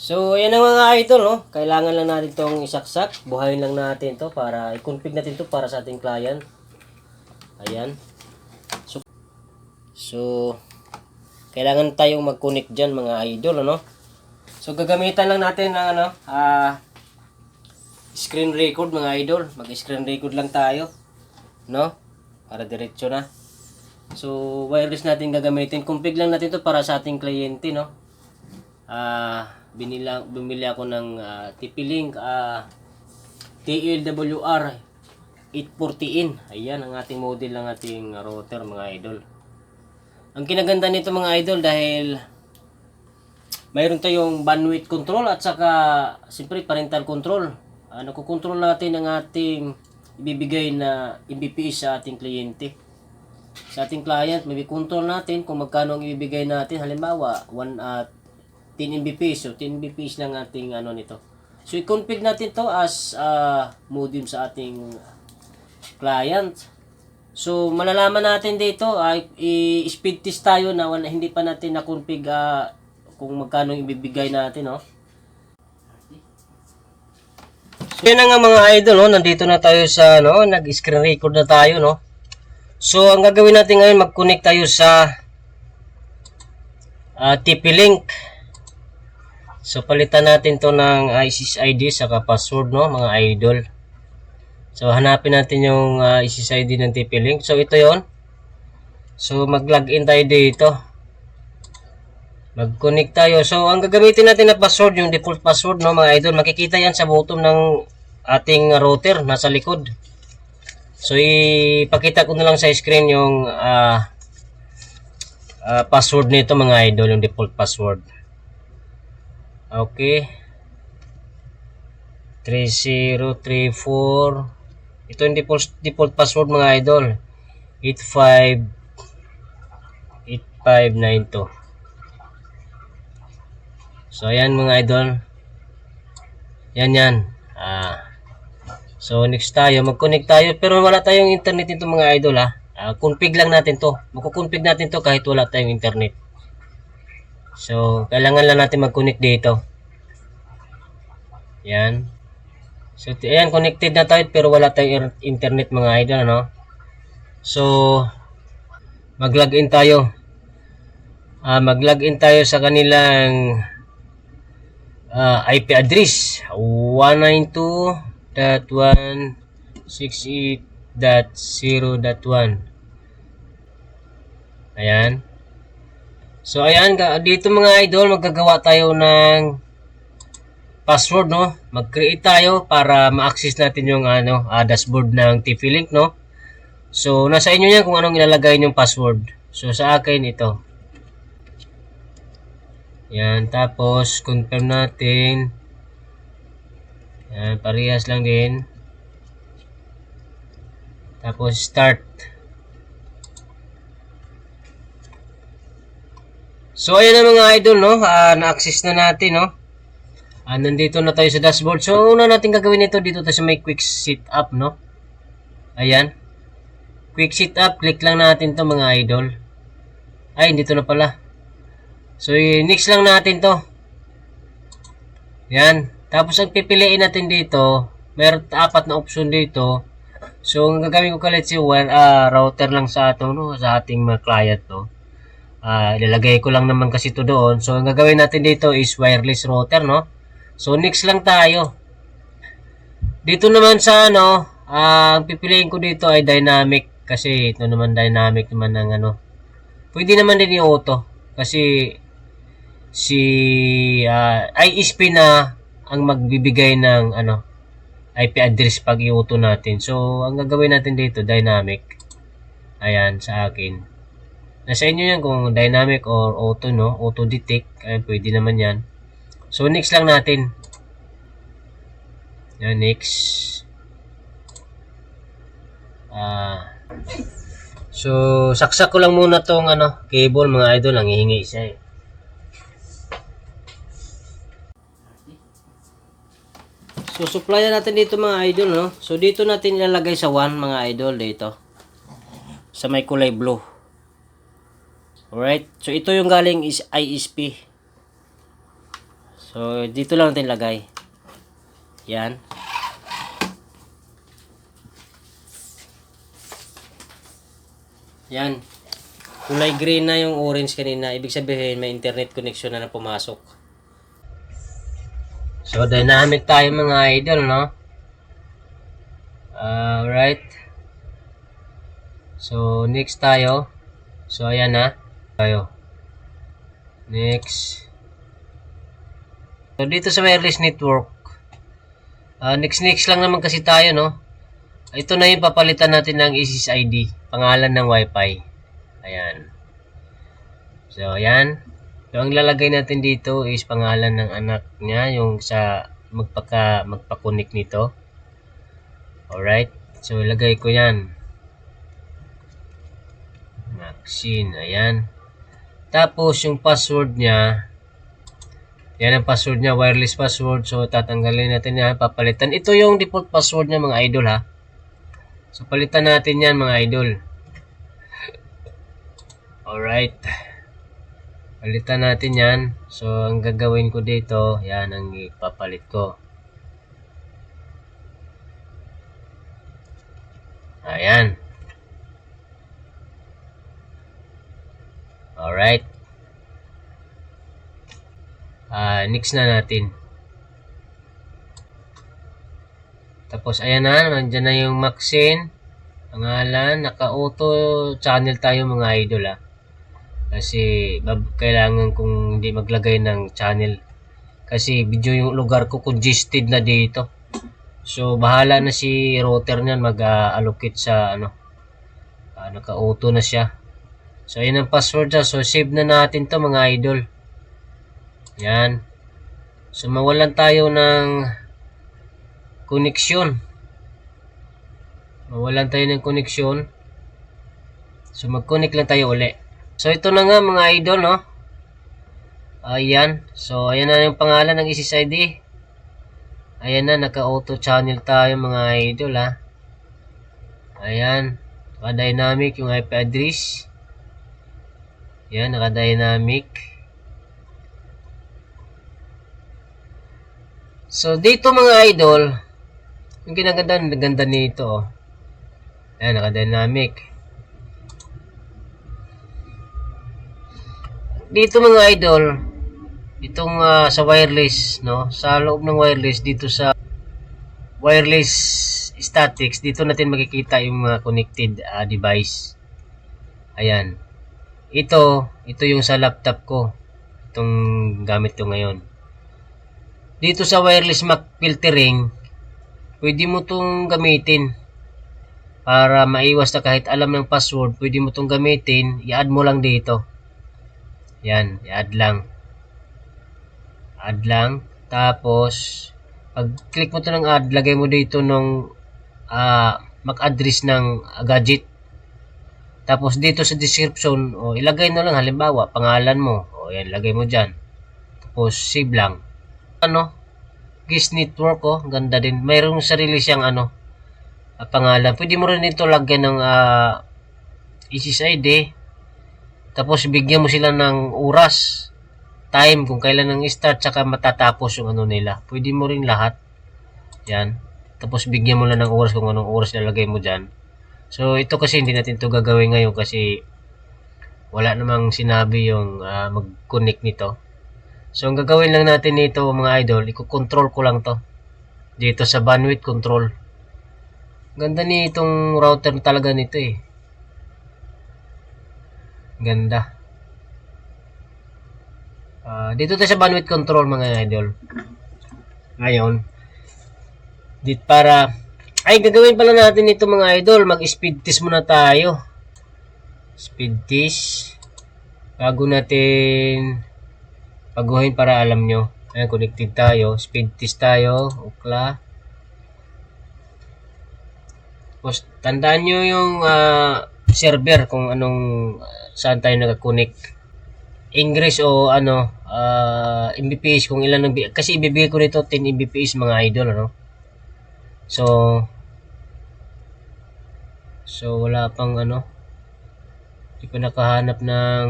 So, yan ang mga idol, no? Kailangan lang natin itong isaksak. Buhayin lang natin to para i-config natin to para sa ating client. Ayan. So, so kailangan tayong mag-connect dyan mga idol, ano? So, gagamitan lang natin ng ano, ah, screen record mga idol. Mag-screen record lang tayo. No? Para diretso na. So, wireless natin gagamitin. Config lang natin to para sa ating kliyente, no? Ah, binila, bumili ako ng ah, TP-Link ah, TLWR 840in. Ayan ang ating model ng ating router mga idol. Ang kinaganda nito mga idol dahil mayroon tayong bandwidth control at saka siyempre parental control. Uh, nakokontrol natin ang ating ibibigay na MBPS sa ating kliyente. Sa ating client, may control natin kung magkano ang ibibigay natin. Halimbawa, 1 at 10 Mbps. So, 10 Mbps lang ating ano nito. So, i-config natin to as uh, modem sa ating client. So, malalaman natin dito, ay i-speed test tayo na wala, hindi pa natin na-config ah, kung magkano ibibigay natin, no? So, yan na nga mga idol, no? Nandito na tayo sa, no? Nag-screen record na tayo, no? So, ang gagawin natin ngayon, mag-connect tayo sa ah, TP-Link. So, palitan natin to ng ISIS ID saka password, no? Mga idol. So, hanapin natin yung uh, SSID ng TP-Link. So, ito yon So, mag-login tayo dito. Mag-connect tayo. So, ang gagamitin natin na password, yung default password, no, mga idol, makikita yan sa bottom ng ating router, nasa likod. So, ipakita ko na lang sa screen yung ah, ah, password nito, mga idol, yung default password. Okay. 3034 ito yung default, default password mga idol. 85 8592. So ayan mga idol. Yan yan. Ah. So next tayo, mag-connect tayo pero wala tayong internet nito mga idol ha. Ah, config lang natin to. Magko-config natin to kahit wala tayong internet. So kailangan lang natin mag-connect dito. Yan. So, ayan, connected na tayo pero wala tayong internet mga idol, ano? So, mag-login tayo. Ah, mag-login tayo sa kanilang ah, IP address. 192.168.0.1 Ayan. So, ayan, dito mga idol, magagawa tayo ng password no? Mag-create tayo para ma-access natin yung ano ah, dashboard ng TP-Link no? So nasa inyo yan kung anong ilalagay yung password. So sa akin ito. Yan tapos confirm natin. Yan parehas lang din. Tapos start so ayan na mga idol no Ah, na-access na natin no Ah, nandito na tayo sa dashboard. So, una natin gagawin ito dito tayo sa may quick setup, no? Ayan. Quick setup, click lang natin to mga idol. Ay, dito na pala. So, next lang natin to. Yan. Tapos, ang pipiliin natin dito, meron apat na option dito. So, ang gagawin ko kalit si wire, ah, router lang sa ato, no? Sa ating mga client, no? Ah, ilalagay ko lang naman kasi ito doon. So, ang gagawin natin dito is wireless router, no? So, next lang tayo. Dito naman sa ano, ah, ang pipiliin ko dito ay dynamic kasi ito naman dynamic naman ng ano. Pwede naman din yung auto kasi si ah, ISP na ang magbibigay ng ano IP address pag i-auto natin. So, ang gagawin natin dito dynamic. Ayan sa akin. Nasa inyo yan kung dynamic or auto no, auto detect, ay pwede naman yan. So, next lang natin. Yan, next. Ah. so, saksak ko lang muna tong ano, cable mga idol. Ang hihingi isa eh. So, supplyan natin dito mga idol, no? So, dito natin ilalagay sa 1 mga idol dito. Sa may kulay blue. Alright. So, ito yung galing is ISP. So, dito lang natin lagay. Yan. Yan. Kulay green na yung orange kanina. Ibig sabihin, may internet connection na na pumasok. So, dynamic tayo mga idol, no? Alright. So, next tayo. So, ayan na. Tayo. Next. So, dito sa wireless network, ah, next next lang naman kasi tayo, no? Ito na yung papalitan natin ng ISIS ID, pangalan ng Wi-Fi. Ayan. So, ayan. So, ang lalagay natin dito is pangalan ng anak niya, yung sa magpaka magpakunik nito. Alright. So, ilagay ko yan. Maxine. Ayan. Tapos, yung password niya, yan ang password niya, wireless password. So, tatanggalin natin yan, papalitan. Ito yung default password niya, mga idol, ha. So, palitan natin yan, mga idol. Alright. Palitan natin yan. So, ang gagawin ko dito, yan ang ipapalit ko. Ayan. Alright. Ah, next na natin. Tapos, ayan na, nandyan na yung Maxine. Pangalan, naka-auto channel tayo mga idol ah. Kasi, kailangan kong hindi maglagay ng channel. Kasi, video yung lugar ko congested na dito. So, bahala na si router niyan mag-allocate sa ano. Ah, naka-auto na siya. So, ayan ang password niya. So, save na natin to mga idol. Yan. So, mawalan tayo ng koneksyon. Mawalan tayo ng koneksyon. So, mag-connect lang tayo uli. So, ito na nga mga idol, no? Ayan. So, ayan na yung pangalan ng ISIS ID. Ayan na, naka-auto channel tayo mga idol, ha? Ayan. Naka-dynamic yung IP address. Yan, naka-dynamic. So, dito mga idol, yung ginaganda, ganda nito. Ayan, naka-dynamic. Dito mga idol, itong ah, sa wireless, no? Sa loob ng wireless, dito sa wireless statics, dito natin makikita yung mga connected ah, device. Ayan. Ito, ito yung sa laptop ko. Itong gamit ko ngayon. Dito sa wireless Mac filtering, pwede mo itong gamitin para maiwas na kahit alam ng password, pwede mo itong gamitin, i-add mo lang dito. Yan, i-add lang. Add lang. Tapos, pag click mo to ng add, lagay mo dito nung ah, MAC address ng ah, gadget. Tapos dito sa description, o ilagay na lang halimbawa pangalan mo. O yan, lagay mo diyan. Tapos save lang. Ano? Gis network oh, ganda din. Mayroong sarili siyang ano ah, pangalan. Pwede mo rin ito lagyan ng uh, ISIS ID. Tapos bigyan mo sila ng oras, time kung kailan ang start saka matatapos yung ano nila. Pwede mo rin lahat. Yan. Tapos bigyan mo lang ng oras kung anong oras lalagay mo dyan. So ito kasi hindi natin to gagawin ngayon kasi wala namang sinabi yung ah, mag-connect nito. So ang gagawin lang natin nito mga idol, i-control ko lang to. Dito sa bandwidth control. Ganda ni itong router talaga nito eh. Ganda. Ah, dito tayo sa bandwidth control mga idol. Ngayon, dit para ay gagawin pala natin ito mga idol, mag-speed test muna tayo. Speed test bago natin paguhin para alam nyo. Ayan, connected tayo. Speed test tayo. Ukla. Tapos, tandaan nyo yung ah, server kung anong ah, saan tayo nakakonect. English o ano, ah, Mbps kung ilan ang kasi ibibigay ko nito 10 Mbps mga idol ano. So So wala pang ano. Hindi pa nakahanap ng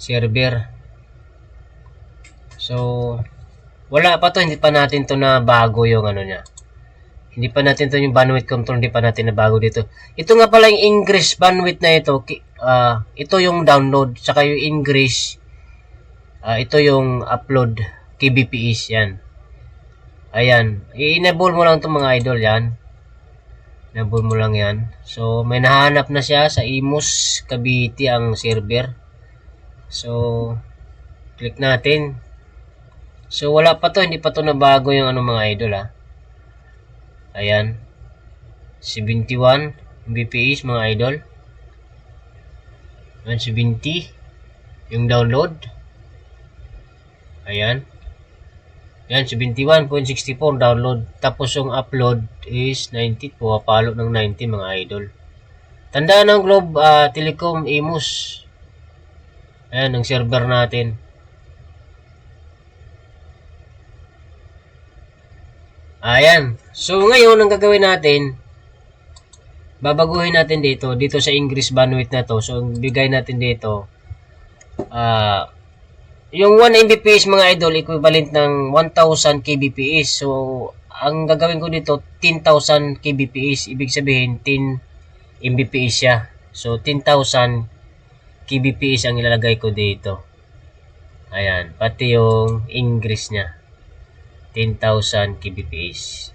server. So, wala pa to, hindi pa natin to na bago yung ano niya. Hindi pa natin to yung bandwidth control, hindi pa natin na bago dito. Ito nga pala yung English bandwidth na ito. ah, ito yung download, saka yung English. ah, ito yung upload kbps yan. Ayan. I-enable mo lang itong mga idol yan. Enable mo lang yan. So, may nahanap na siya sa Imus Cavite ang server. So, click natin. So, wala pa to. Hindi pa to nabago yung ano mga idol ha. Ayan. 71 Mbps mga idol. 170 yung download. Ayan. Yan, 71.64 download. Tapos yung upload is 90. Pumapalo ng 90 mga idol. Tandaan ng Globe ah, Telecom Imus. Ayan, ang server natin. Ayan. So, ngayon, ang gagawin natin, babaguhin natin dito, dito sa English bandwidth na to. So, bigay natin dito, ah, yung 1 Mbps mga idol, equivalent ng 1,000 kbps. So, ang gagawin ko dito, 10,000 kbps. Ibig sabihin, 10 Mbps siya. So, 10,000 kbps ang ilalagay ko dito. Ayan, pati yung English niya. 10,000 kbps.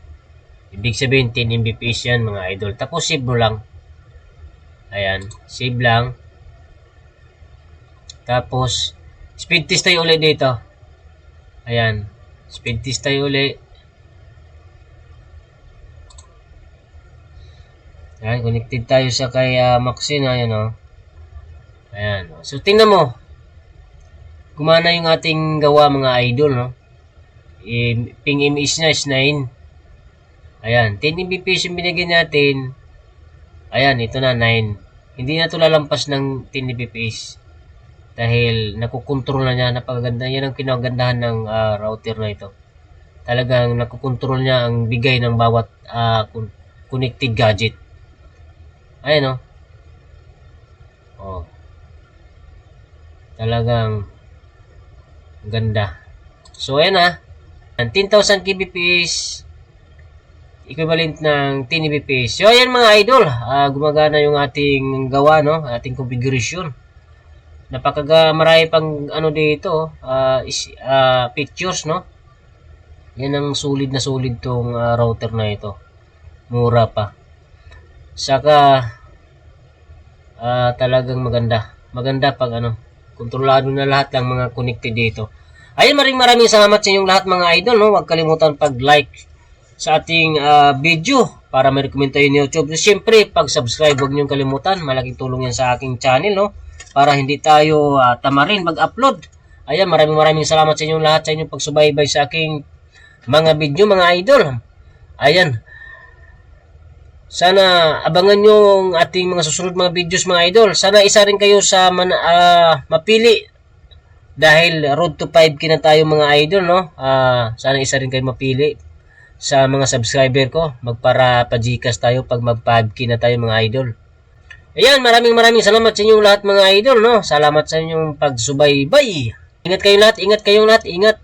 Ibig sabihin, 10 Mbps yan mga idol. Tapos, save mo lang. Ayan, save lang. Tapos, speed test tayo ulit dito. Ayan, speed test tayo ulit. Ayan, connected tayo sa kay uh, Maxine. Ayan, oh. Ayan. oh. So, tingnan mo. Gumana yung ating gawa mga idol, no? Eh, ping image niya is 9. Ayan, 10 Mbps yung binigyan natin. Ayan, ito na 9. Hindi na ito lalampas ng 10 Mbps. Dahil nakukontrol na niya, napakaganda. Yan ang kinagandahan ng ah, router na ito. Talagang nakukontrol niya ang bigay ng bawat ah, con- connected gadget. Ayan o. Oh. Talagang ganda. So, ayan ha. 10,000 kbps equivalent ng 10 Mbps. So, ayan mga idol. ah, gumagana yung ating gawa, no? Ating configuration. Napakaga marami pang ano dito, ah, is, ah, pictures, no? Yan ang solid na solid tong ah, router na ito. Mura pa. Saka ah, talagang maganda. Maganda pag ano, kontrolado na lahat ng mga connected dito. Ayun, maraming maraming salamat sa inyong lahat mga idol, no? Huwag kalimutan pag-like sa ating ah, video para ma-recommend tayo ni YouTube. Siyempre, pag-subscribe, huwag niyong kalimutan. Malaking tulong yan sa aking channel, no? Para hindi tayo ah, tamarin mag-upload. Ayan, maraming maraming salamat sa inyong lahat sa inyong pagsubaybay sa aking mga video, mga idol. Ayan. Sana abangan nyo ang ating mga susunod mga videos mga idol. Sana isa rin kayo sa man, ah, mapili dahil road to 5k na tayo mga idol no. Ah, sana isa rin kayo mapili sa mga subscriber ko. Magpara pa-Gcash tayo pag mag 5k na tayo mga idol. Ayan, maraming maraming salamat sa inyong lahat mga idol no. Salamat sa inyong pagsubaybay. Ingat kayong lahat, ingat kayong lahat, ingat.